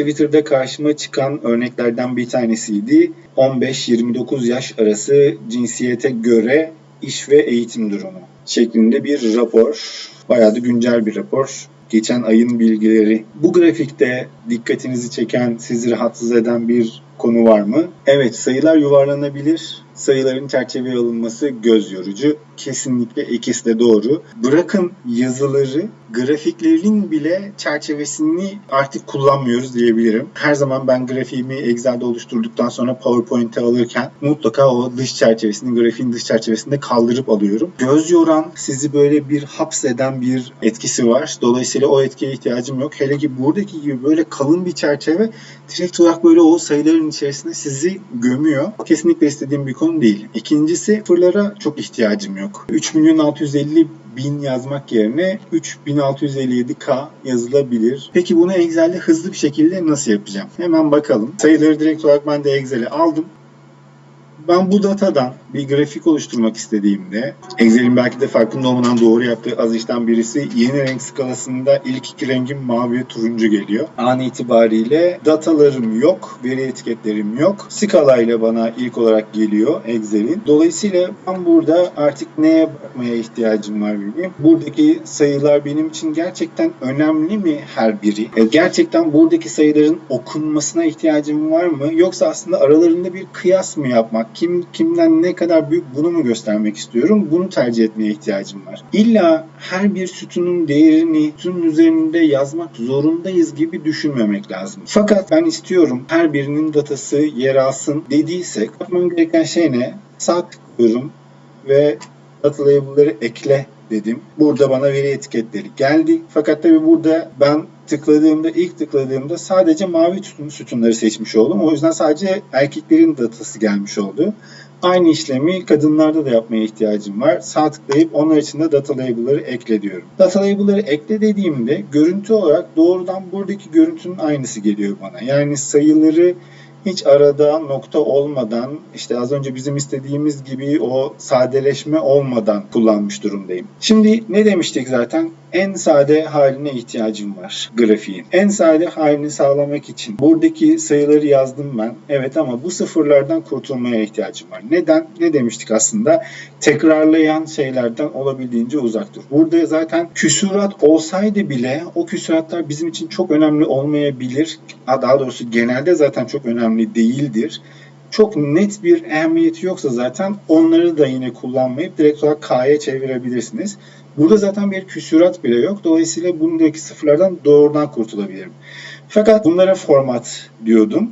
Twitter'da karşıma çıkan örneklerden bir tanesiydi. 15-29 yaş arası cinsiyete göre iş ve eğitim durumu şeklinde bir rapor. Bayağı da güncel bir rapor. Geçen ayın bilgileri. Bu grafikte dikkatinizi çeken, sizi rahatsız eden bir konu var mı? Evet, sayılar yuvarlanabilir. Sayıların çerçeveye alınması göz yorucu. Kesinlikle ikisi de doğru. Bırakın yazıları, grafiklerin bile çerçevesini artık kullanmıyoruz diyebilirim. Her zaman ben grafiğimi Excel'de oluşturduktan sonra PowerPoint'e alırken mutlaka o dış çerçevesini, grafiğin dış çerçevesinde kaldırıp alıyorum. Göz yoran, sizi böyle bir hapseden bir etkisi var. Dolayısıyla o etkiye ihtiyacım yok. Hele ki buradaki gibi böyle kalın bir çerçeve direkt olarak böyle o sayıların içerisinde sizi gömüyor. Kesinlikle istediğim bir konu değil. İkincisi sıfırlara çok ihtiyacım yok. 3 milyon 650 bin yazmak yerine 3657K yazılabilir. Peki bunu Excel'de hızlı bir şekilde nasıl yapacağım? Hemen bakalım. Sayıları direkt olarak ben de Excel'e aldım. Ben bu datadan bir grafik oluşturmak istediğimde Excel'in belki de farkında olmadan doğru yaptığı az işten birisi yeni renk skalasında ilk iki rengim mavi ve turuncu geliyor. An itibariyle datalarım yok, veri etiketlerim yok. Skala ile bana ilk olarak geliyor Excel'in. Dolayısıyla ben burada artık neye bakmaya ihtiyacım var bileyim. Buradaki sayılar benim için gerçekten önemli mi her biri? E, gerçekten buradaki sayıların okunmasına ihtiyacım var mı? Yoksa aslında aralarında bir kıyas mı yapmak? Kim kimden ne kadar büyük bunu mu göstermek istiyorum? Bunu tercih etmeye ihtiyacım var. İlla her bir sütunun değerini sütunun üzerinde yazmak zorundayız gibi düşünmemek lazım. Fakat ben istiyorum her birinin datası yer alsın dediysek yapmam gereken şey ne? Sağ tıklıyorum ve data label'ları ekle dedim. Burada bana veri etiketleri geldi. Fakat tabi burada ben tıkladığımda ilk tıkladığımda sadece mavi sütun, sütunları seçmiş oldum. O yüzden sadece erkeklerin datası gelmiş oldu. Aynı işlemi kadınlarda da yapmaya ihtiyacım var. Sağ tıklayıp onlar için de data label'ları ekle diyorum. Data label'ları ekle dediğimde görüntü olarak doğrudan buradaki görüntünün aynısı geliyor bana. Yani sayıları hiç arada nokta olmadan işte az önce bizim istediğimiz gibi o sadeleşme olmadan kullanmış durumdayım. Şimdi ne demiştik zaten? En sade haline ihtiyacım var grafiğin. En sade halini sağlamak için buradaki sayıları yazdım ben. Evet ama bu sıfırlardan kurtulmaya ihtiyacım var. Neden? Ne demiştik aslında? Tekrarlayan şeylerden olabildiğince uzak dur. Burada zaten küsurat olsaydı bile o küsuratlar bizim için çok önemli olmayabilir. Daha doğrusu genelde zaten çok önemli değildir çok net bir ehemmiyeti yoksa zaten onları da yine kullanmayıp direkt olarak K'ya çevirebilirsiniz. Burada zaten bir küsurat bile yok. Dolayısıyla bundaki sıfırlardan doğrudan kurtulabilirim. Fakat bunlara format diyordum.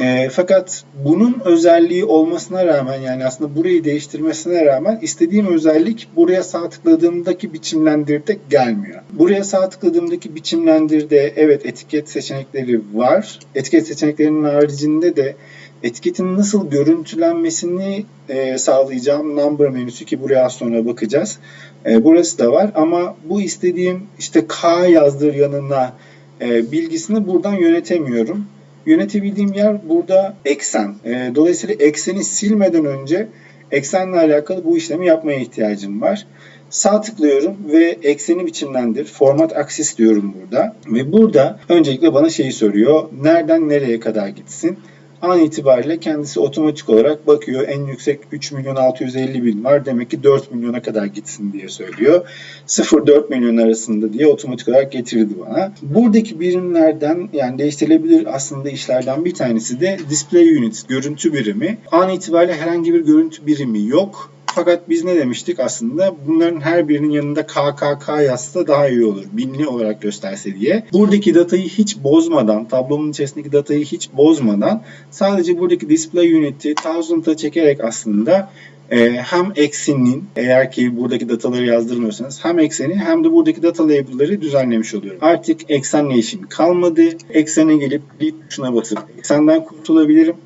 E, fakat bunun özelliği olmasına rağmen yani aslında burayı değiştirmesine rağmen istediğim özellik buraya sağ tıkladığımdaki biçimlendirde gelmiyor. Buraya sağ tıkladığımdaki biçimlendirde evet etiket seçenekleri var. Etiket seçeneklerinin haricinde de etiketin nasıl görüntülenmesini e, sağlayacağım number menüsü ki buraya az sonra bakacağız. E, burası da var ama bu istediğim işte K yazdır yanına e, bilgisini buradan yönetemiyorum. Yönetebildiğim yer burada eksen. E, dolayısıyla ekseni silmeden önce eksenle alakalı bu işlemi yapmaya ihtiyacım var. Sağ tıklıyorum ve ekseni biçimlendir. Format aksis diyorum burada. Ve burada öncelikle bana şeyi soruyor. Nereden nereye kadar gitsin? An itibariyle kendisi otomatik olarak bakıyor. En yüksek 3 milyon 650 bin var. Demek ki 4 milyona kadar gitsin diye söylüyor. 0-4 milyon arasında diye otomatik olarak getirdi bana. Buradaki birimlerden yani değiştirilebilir aslında işlerden bir tanesi de display unit, görüntü birimi. An itibariyle herhangi bir görüntü birimi yok. Fakat biz ne demiştik aslında? Bunların her birinin yanında KKK yazsa daha iyi olur. Binli olarak gösterse diye. Buradaki datayı hiç bozmadan, tablonun içerisindeki datayı hiç bozmadan sadece buradaki display unit'i thousand'a çekerek aslında e, hem eksinin eğer ki buradaki dataları yazdırmıyorsanız hem ekseni hem de buradaki data label'ları düzenlemiş oluyorum. Artık eksenle işim kalmadı. Eksene gelip delete tuşuna basıp eksenden kurtulabilirim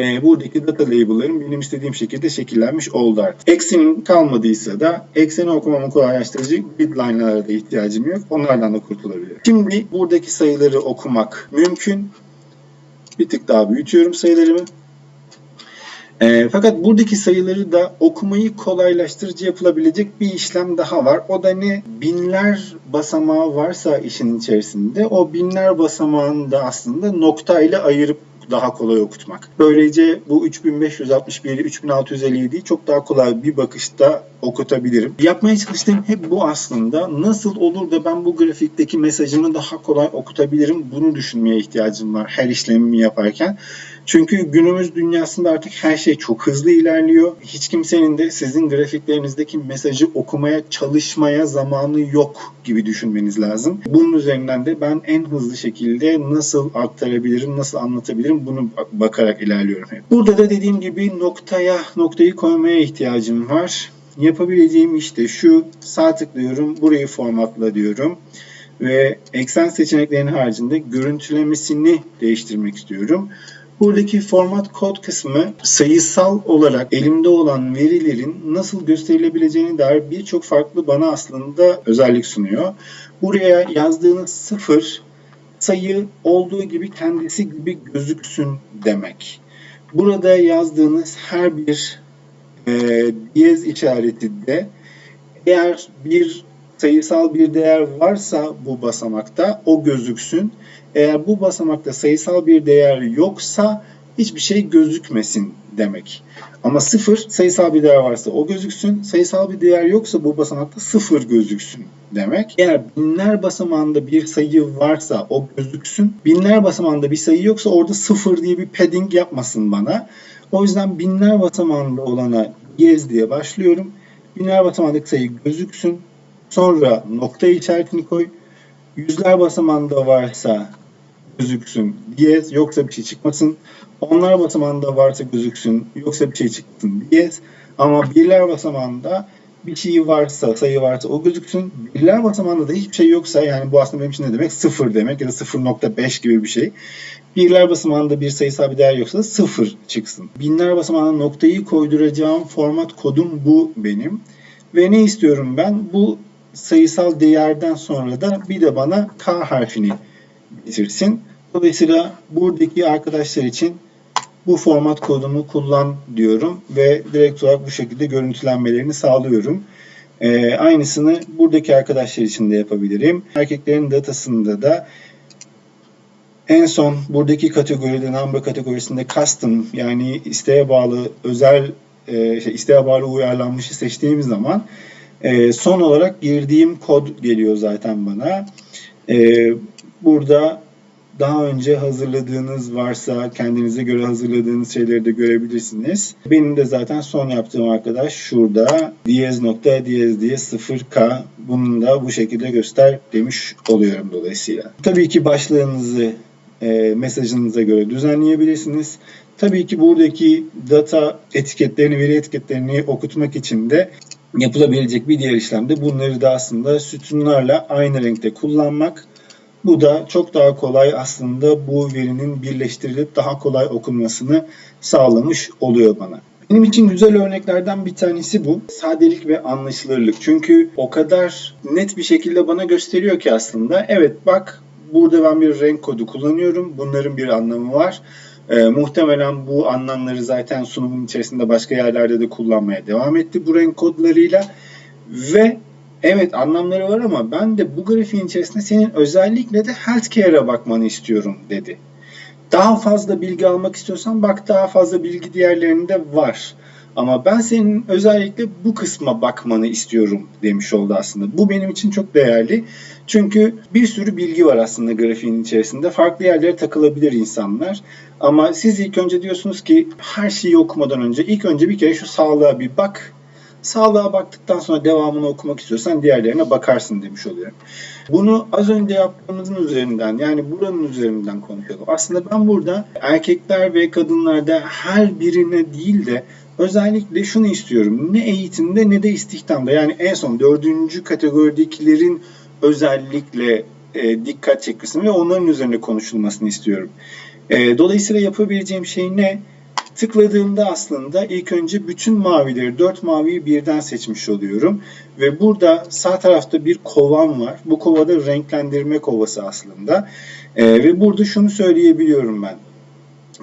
e, buradaki data label'ların benim istediğim şekilde şekillenmiş oldu artık. Eksenin kalmadıysa da ekseni okumamı kolaylaştırıcı grid line'lara da ihtiyacım yok. Onlardan da kurtulabilirim. Şimdi buradaki sayıları okumak mümkün. Bir tık daha büyütüyorum sayılarımı. E, fakat buradaki sayıları da okumayı kolaylaştırıcı yapılabilecek bir işlem daha var. O da ne? Binler basamağı varsa işin içerisinde o binler basamağını da aslında nokta ile ayırıp daha kolay okutmak. Böylece bu 3561'i 3657'yi çok daha kolay bir bakışta okutabilirim. Yapmaya çalıştığım hep bu aslında. Nasıl olur da ben bu grafikteki mesajımı daha kolay okutabilirim bunu düşünmeye ihtiyacım var her işlemimi yaparken. Çünkü günümüz dünyasında artık her şey çok hızlı ilerliyor. Hiç kimsenin de sizin grafiklerinizdeki mesajı okumaya çalışmaya zamanı yok gibi düşünmeniz lazım. Bunun üzerinden de ben en hızlı şekilde nasıl aktarabilirim, nasıl anlatabilirim bunu bakarak ilerliyorum hep. Burada da dediğim gibi noktaya, noktayı koymaya ihtiyacım var. Yapabileceğim işte şu sağ tıklıyorum, burayı formatla diyorum ve eksen seçeneklerinin haricinde görüntülemesini değiştirmek istiyorum. Buradaki format kod kısmı sayısal olarak elimde olan verilerin nasıl gösterilebileceğine dair birçok farklı bana aslında özellik sunuyor. Buraya yazdığınız sıfır sayı olduğu gibi kendisi gibi gözüksün demek. Burada yazdığınız her bir e, diyez işareti de eğer bir sayısal bir değer varsa bu basamakta o gözüksün. Eğer bu basamakta sayısal bir değer yoksa hiçbir şey gözükmesin demek. Ama sıfır sayısal bir değer varsa o gözüksün. Sayısal bir değer yoksa bu basamakta sıfır gözüksün demek. Eğer binler basamağında bir sayı varsa o gözüksün. Binler basamağında bir sayı yoksa orada sıfır diye bir padding yapmasın bana. O yüzden binler basamağında olana yes diye başlıyorum. Binler basamağındaki sayı gözüksün. Sonra nokta işaretini koy. Yüzler basamağında varsa gözüksün diyez yoksa bir şey çıkmasın. Onlar basamağında varsa gözüksün yoksa bir şey çıksın diyez. Ama birler basamağında bir şey varsa, sayı varsa o gözüksün. Birler basamağında da hiçbir şey yoksa yani bu aslında benim için ne demek? Sıfır demek ya da 0.5 gibi bir şey. Birler basamağında bir sayısal bir değer yoksa sıfır çıksın. Binler basamağına noktayı koyduracağım format kodum bu benim. Ve ne istiyorum ben? Bu sayısal değerden sonra da bir de bana K harfini getirsin. Dolayısıyla buradaki arkadaşlar için bu format kodunu kullan diyorum ve direkt olarak bu şekilde görüntülenmelerini sağlıyorum. Ee, aynısını buradaki arkadaşlar için de yapabilirim. Erkeklerin datasında da en son buradaki kategoride number kategorisinde custom yani isteğe bağlı özel e, şey, isteğe bağlı uyarlanmışı seçtiğimiz zaman e, son olarak girdiğim kod geliyor zaten bana. E, burada daha önce hazırladığınız varsa kendinize göre hazırladığınız şeyleri de görebilirsiniz. Benim de zaten son yaptığım arkadaş şurada diyez nokta diyez diye 0k bunu da bu şekilde göster demiş oluyorum dolayısıyla. Tabii ki başlığınızı e, mesajınıza göre düzenleyebilirsiniz. Tabii ki buradaki data etiketlerini, veri etiketlerini okutmak için de yapılabilecek bir diğer işlem de bunları da aslında sütunlarla aynı renkte kullanmak. Bu da çok daha kolay aslında bu verinin birleştirilip daha kolay okunmasını sağlamış oluyor bana. Benim için güzel örneklerden bir tanesi bu. Sadelik ve anlaşılırlık. Çünkü o kadar net bir şekilde bana gösteriyor ki aslında evet bak burada ben bir renk kodu kullanıyorum. Bunların bir anlamı var. E, muhtemelen bu anlamları zaten sunumun içerisinde başka yerlerde de kullanmaya devam etti bu renk kodlarıyla. Ve evet anlamları var ama ben de bu grafiğin içerisinde senin özellikle de healthcare'a bakmanı istiyorum dedi. Daha fazla bilgi almak istiyorsan bak daha fazla bilgi diğerlerinde var. Ama ben senin özellikle bu kısma bakmanı istiyorum demiş oldu aslında. Bu benim için çok değerli. Çünkü bir sürü bilgi var aslında grafiğin içerisinde. Farklı yerlere takılabilir insanlar. Ama siz ilk önce diyorsunuz ki her şeyi okumadan önce ilk önce bir kere şu sağlığa bir bak. Sağlığa baktıktan sonra devamını okumak istiyorsan diğerlerine bakarsın demiş oluyorum. Bunu az önce yaptığımızın üzerinden yani buranın üzerinden konuşalım. Aslında ben burada erkekler ve kadınlarda her birine değil de özellikle şunu istiyorum. Ne eğitimde ne de istihdamda. Yani en son dördüncü kategoridekilerin özellikle e, dikkat çekmesini ve onların üzerine konuşulmasını istiyorum. E, dolayısıyla yapabileceğim şey ne? Tıkladığımda aslında ilk önce bütün mavileri, dört maviyi birden seçmiş oluyorum. Ve burada sağ tarafta bir kovam var. Bu kovada renklendirme kovası aslında. E, ve burada şunu söyleyebiliyorum ben.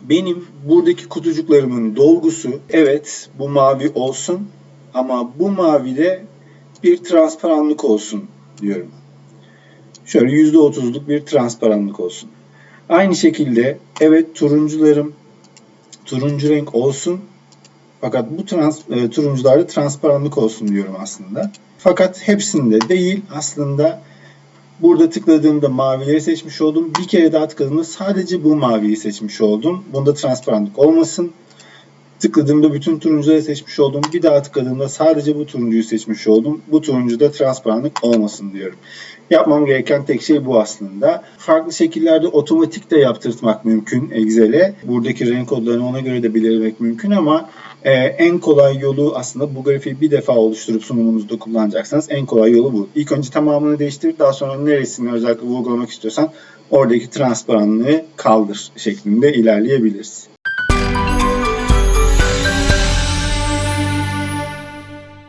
benim buradaki kutucuklarımın dolgusu evet bu mavi olsun ama bu mavide bir transparanlık olsun diyorum. Şöyle %30'luk bir transparanlık olsun. Aynı şekilde evet turuncularım turuncu renk olsun. Fakat bu trans, e, turuncularda transparanlık olsun diyorum aslında. Fakat hepsinde değil aslında burada tıkladığımda mavileri seçmiş oldum. Bir kere daha tıkladığımda sadece bu maviyi seçmiş oldum. Bunda transparanlık olmasın. Tıkladığımda bütün turuncuları seçmiş oldum. Bir daha tıkladığımda sadece bu turuncuyu seçmiş oldum. Bu turuncuda transparanlık olmasın diyorum. Yapmam gereken tek şey bu aslında. Farklı şekillerde otomatik de yaptırtmak mümkün Excel'e. Buradaki renk kodlarını ona göre de belirlemek mümkün ama e, en kolay yolu aslında bu grafiği bir defa oluşturup sunumunuzda kullanacaksanız en kolay yolu bu. İlk önce tamamını değiştir daha sonra neresini özellikle vurgulamak istiyorsan oradaki transparanlığı kaldır şeklinde ilerleyebiliriz.